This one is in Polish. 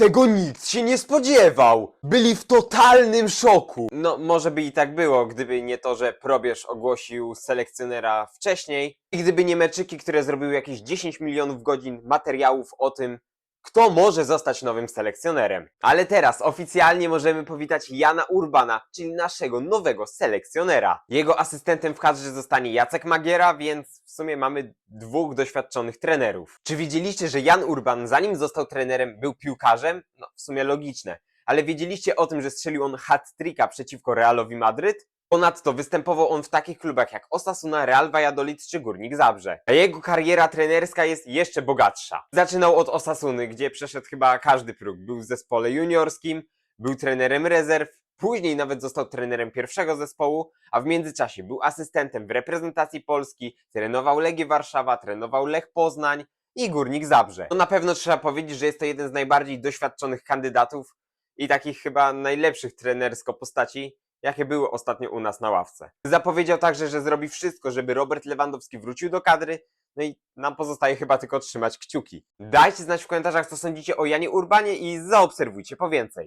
Tego nikt się nie spodziewał! Byli w totalnym szoku! No, może by i tak było, gdyby nie to, że probierz ogłosił selekcjonera wcześniej i gdyby nie meczyki, które zrobiły jakieś 10 milionów godzin materiałów o tym, kto może zostać nowym selekcjonerem. Ale teraz oficjalnie możemy powitać Jana Urbana, czyli naszego nowego selekcjonera. Jego asystentem w kadrze zostanie Jacek Magiera, więc w sumie mamy dwóch doświadczonych trenerów. Czy wiedzieliście, że Jan Urban, zanim został trenerem, był piłkarzem? No, w sumie logiczne. Ale wiedzieliście o tym, że strzelił on hat-tricka przeciwko Realowi Madryt? Ponadto występował on w takich klubach jak Osasuna, Real Valladolid czy Górnik Zabrze. A jego kariera trenerska jest jeszcze bogatsza. Zaczynał od Osasuny, gdzie przeszedł chyba każdy próg. Był w zespole juniorskim, był trenerem rezerw, później nawet został trenerem pierwszego zespołu, a w międzyczasie był asystentem w reprezentacji Polski, trenował Legię Warszawa, trenował Lech Poznań i Górnik Zabrze. No na pewno trzeba powiedzieć, że jest to jeden z najbardziej doświadczonych kandydatów i takich chyba najlepszych trenersko postaci, jakie były ostatnio u nas na ławce. Zapowiedział także, że zrobi wszystko, żeby Robert Lewandowski wrócił do kadry, no i nam pozostaje chyba tylko trzymać kciuki. Dajcie znać w komentarzach, co sądzicie o Janie Urbanie i zaobserwujcie po więcej.